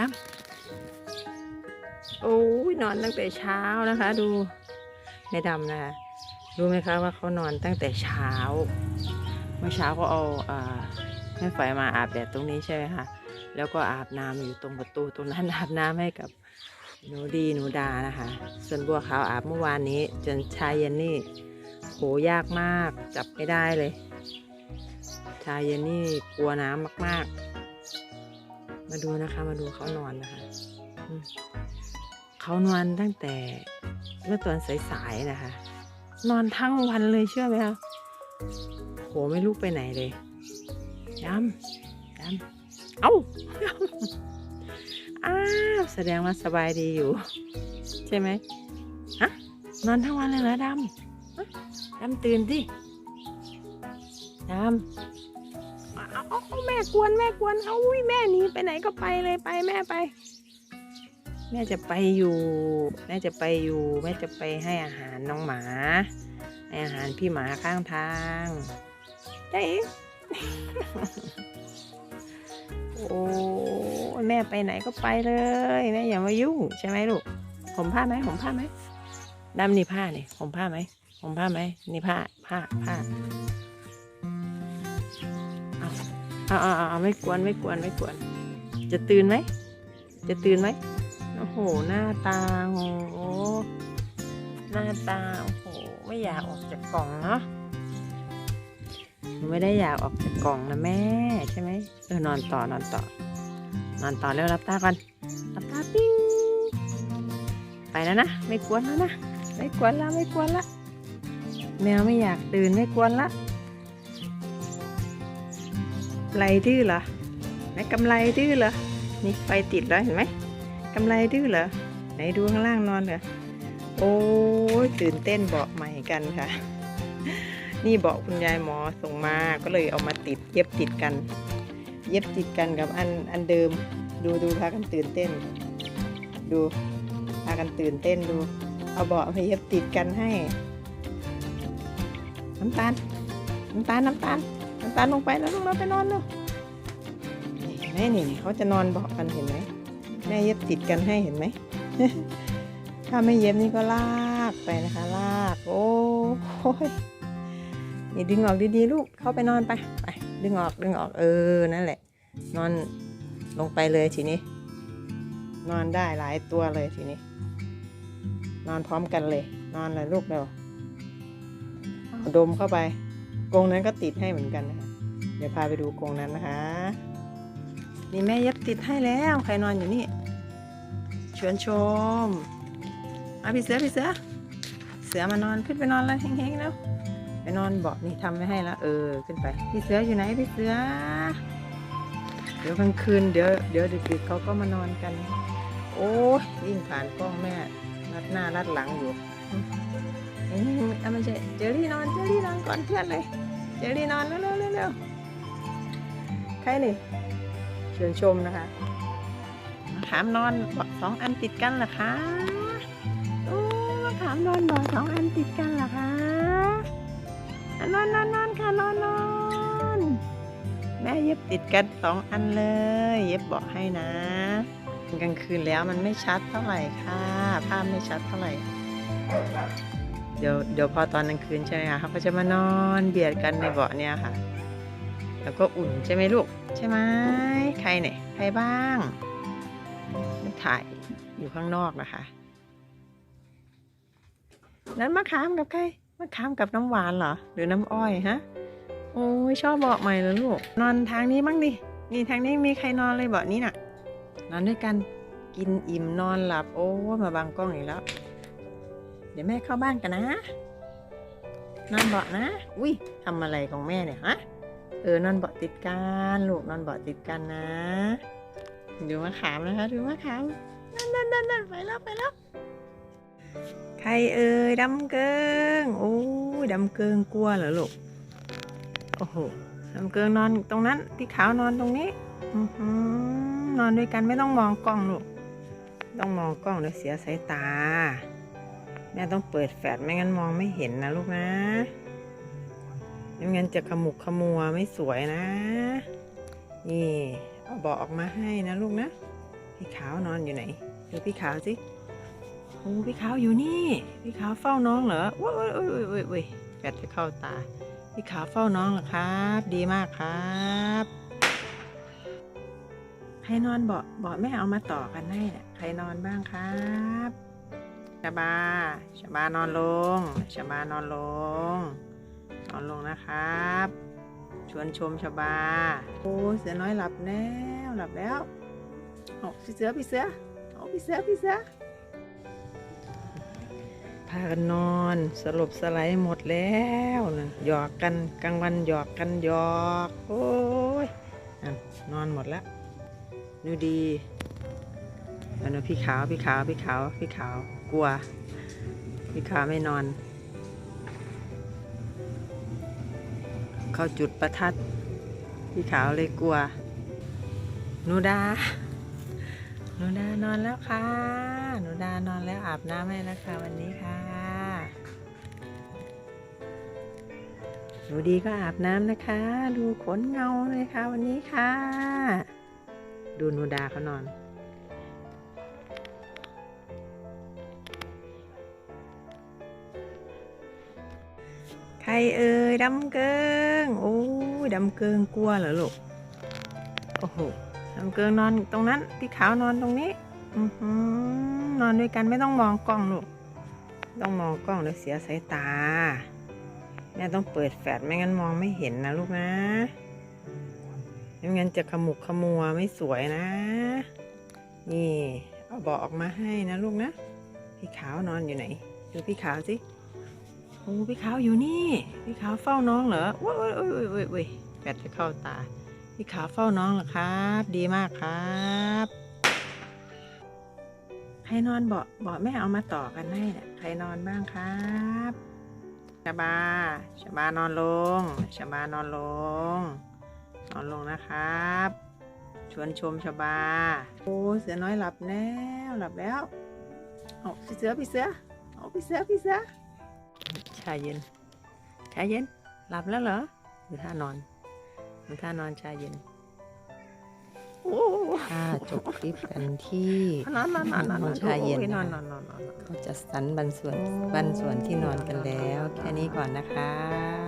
ดำโอ้ยนอนตั้งแต่เช้านะคะ ดูแม่ดำนะคะรู้ไหมคะว่าเขานอนตั้งแต่เช้า เมื่อเช้าก็เอาอาแม่ไฟมาอาบแดดตรงนี้ใช่ไหมคะแล้วก็อาบน้ำอยู่ตรงประตูตรงนั้นอาบน้ำให้กับหนูดีหนูดานะคะ ส่วนบัวขาวอาบเมื่อวานนี้ จนชายเย็นนี่โหยากมากจับไม่ได้เลย ชายเย็นนี่กลัวน้ำมากๆ มาดูนะคะ มาดูเขานอนนะคะเขานอนตั้งแต่เมื่อตอนสายๆนะคะ นอนทั้งวันเลยเชื่อไหมคะโหไม่ลุกไปไหนเลยดำดำเอ้าดำอ้าวแสดงว่าสบายดีอยู่ ใช่ไหมฮะนอนทั้งวันเลยเหรอดำดำตื่นดิดำ เอาแม่กวนแม่กวนเอาอุ้ยแม่หนีไปไหนก็ไปเลยไปแม่ไป แม่จะไปอยู่ แม่จะไปอยู่ แม่จะไปให้อาหารน้องหมาให้อาหารพี่หมาข้างทางได้โอ้แม่ไปไหนก็ไปเลยแม่อย่ามายุ่งใช่ไหมลูกผมผ้าไหมผมผ้าไหมดำนี่ผ้านี่ผมผ้าไหมผมผ้าไหมนี่ผ้าผ้าผ้า อาอาอาเอาไม่กวนไม่กวนไม่กวน จะตื่นไหม จะตื่นไหมโอ้โห หน้าตาโอ้โหหน้าตาโอ้โห ไม่อยากออกจากกล่องเนาะไม่ได้อยากออกจากกล่องนะแม่ใช่ไหมเออนอนต่อนอนต่อ นอนต่อแล้วรับตาก่อนรับตาปิ้งไปแล้วนะไม่กวนแล้วนะไม่กวนละไม่กวนละแมวไม่อยากตื่นไม่กวนละ ไรดื้อเหรอไหนกำไรดื้อเหรอนี่ไฟติดแล้วเห็นไหมกำไรดื้อเหรอไหนดูข้างล่างนอนเหรอโอ้ยตื่นเต้นเบาะใหม่กันค่ะ นี่เบาะคุณยายหมอส่งมาก็เลยเอามาติด เย็บติดกัน เย็บติดกันกับอันอันเดิม ดูดูพากันตื่นเต้น ดูพากันตื่นเต้นดู เอาเบาะมาเย็บติดกันให้น้ำตาลน้ำตาลน้ำตาล น้ำตาลลงไปแล้วลงเราไปนอนเนาะนี่เห็นไหมนี่เขาจะนอนเบาะกันเห็นไหมแม่เย็บติดกันให้เห็นไหมถ้าไม่เย็บนี่ก็ลากไปนะคะลาก โอ้ยนี่ดึงออกดีๆลูกเข้าไปนอนไปไปดึงออกดึงออกเออนั่นแหละ นอนลงไปเลยทีนี้ นอนได้หลายตัวเลยทีนี้ นอนพร้อมกันเลย นอนเลยลูกเร็วดมเข้าไป กรงนั้นก็ติดให้เหมือนกันนะคะ เดี๋ยวพาไปดูกรงนั้นนะคะ นี่แม่เย็บติดให้แล้วใครนอนอยู่นี่เชิญชมมาพี่เสือพี่เสือ เสือมานอนขึ้นไปนอนเลยแห้งๆแล้วไปนอนเบาะนี่ทำไว้ให้แล้วเออขึ้นไป พี่เสืออยู่ไหนพี่เสือ เดี๋ยวกลางคืนเดี๋ยวเดี๋ยวดึกๆเขาก็มานอนกัน โอ้ยวิ่งผ่านกล้องแม่รัดหน้ารัดหลังอยู่ เอาไม่ใช่เจอรี่นอนเจอรี่นอนก่อนเพื่อนเลย เจอรี่นอนเร็วๆเร็วใครนี่เชิญชมนะคะมะขามนอนเบาสองอันติดกันเหรอคะโอ้มะขามนอนเบาสองอันติดกันเหรอคะนอนนอนนอนค่ะนอนนอนแม่เย็บติดกันสองอันเลย เย็บเบาะให้นะกลางคืนแล้วมันไม่ชัดเท่าไหร่ค่ะภาพไม่ชัดเท่าไหร่ เดี๋ยวเดี๋ยวพอตอนกลางคืนใช่ไหมคะเขาก็จะมานอนเบียดกันในเบาะเนี่ยค่ะ แล้วก็อุ่นใช่ไหมลูก ใช่ไหมใครเนี่ยใครบ้างไม่ถ่ายอยู่ข้างนอกนะคะ นั้นมะขามกับใครมะขามกับน้ำหวานเหรอ หรือน้ำอ้อยฮะโอ้ยชอบเบาะใหม่เลยลูก นอนทางนี้บ้างดินี่ทางนี้มีใครนอนเลยเบาะนี้น่ะ นอนด้วยกันกินอิ่มนอนหลับโอ้มาบังกล้องอีกแล้ว ดี๋ยวแม่เข้าบ้านกันนะนอนเบาะนะ อุ้ยทำอะไรของแม่เนี่ยฮะ เออนอนเบาะติดกันลูกนอนเบาะติดกันนะ ดูมะขามนะคะ ดูมะขามนั่นนั่นนั่นนั่นไปแล้วไปแล้วใครเอ่ยดำเกิงโอ้ยดำเกิงกลัวเหรอลูก โอ้โหดำเกิงนอนตรงนั้นพี่ขาวนอนตรงนี้อื้อหือนอนด้วยกันไม่ต้องมองกล้องลูก ต้องมองกล้องเดี๋ยวเสียสายตา ม่ต้องเปิดแฟลชไม่งั้นมองไม่เห็นนะลูกนะไม่งั้นจะขมุกขมัวไม่สวยนะ นี่เอาเบาะออกมาให้นะลูกนะ พี่ขาวนอนอยู่ไหนดูพี่ขาวสิโอ้พี่ขาวอยู่นี่ พี่ขาวเฝ้าน้องเหรอว้ายว้ยว้ยว้ยว้ยแปดจะเข้าตา พี่ขาวเฝ้าน้องเหรอครับ ดีมากครับใครนอนเบาะเบาะแม่เอามาต่อกันให้นี่ยใครนอนบ้างครับ ชบาชบานอนลงชบานอนลง นอนลงนะครับ ชวนชมชบา โอ้เสือน้อยหลับแล้วหลับแล้วโอ้พี่เสือพี่เสือโอ้พี่เสือพี่เสือพากันนอนสลบสไลด์หมดแล้วนะหยอกกันกลางวันหยอกกันหยอกโอ้ยนอนหมดแล้วดูดีอันนู้นพี่ขาวพี่ขาวพี่ขาวพี่ขาว กลัวพี่ขาไม่นอน เขาจุดประทัด พี่ขาวเลยกลัวนูดาหนูดานอนแล้วค่ะหนูดานอนแล้วอาบน้ำให้แล้วค่ะวันนี้ค่ะหนูดีก็อาบน้ำนะคะ ดูขนเงาเลยค่ะวันนี้ค่ะ ดูหนูดาเขานอน รเอ่ยดำเกิงโอ้ยดำเกิงกลัวเหรอลูกโอ้โหดำเกิงนอนตรงนั้นพี่ขาวนอนตรงนี้อือหือนอนด้วยกันไม่ต้องมองกล้องลูกต้องมองกล้องเดี๋ยวเสียสายตาแม่ต้องเปิดแฟลชไม่งั้นมองไม่เห็นนะลูกนะไม่งั้นจะขมุกขมัวไม่สวยนะ นี่เอาเบาะออกมาให้นะลูกนะ พี่ขาวนอนอยู่ไหน ดูพี่ขาวสิ อ้พี่ขาวอยู่นี่ พี่ขาวเฝ้าน้องเหรอว้ายว้ยว้ยว้ยว้ยแปดจะเข้าตา พี่ขาวเฝ้าน้องเหรอครับ ดีมากครับใครนอนเบาะเบาะแม่เอามาต่อกันให้เนี่ยใครนอนบ้างครับชบาชบานอนลงชบานอนลง นอนลงนะครับ ชวนชมชบา โอ้เสือน้อยหลับแล้วหลับแล้วโอ้พี่เสือพี่เสือโอ้พี่เสือพี่เสือาเย็น ชาเย็น หลับแล้วเหรอหรือท่านอนหรือท่านอนชาเย็นโอ้ค่ะจบคลิปกันที่นอนนอนนอนนอนนอนชาเย็นโอ้นอนนะคะนอนนอนนอนนอนเขาจะสันบันส่วนโอ้บันส่วนที่นอนกันแล้ว แค่นี้ก่อนนะคะ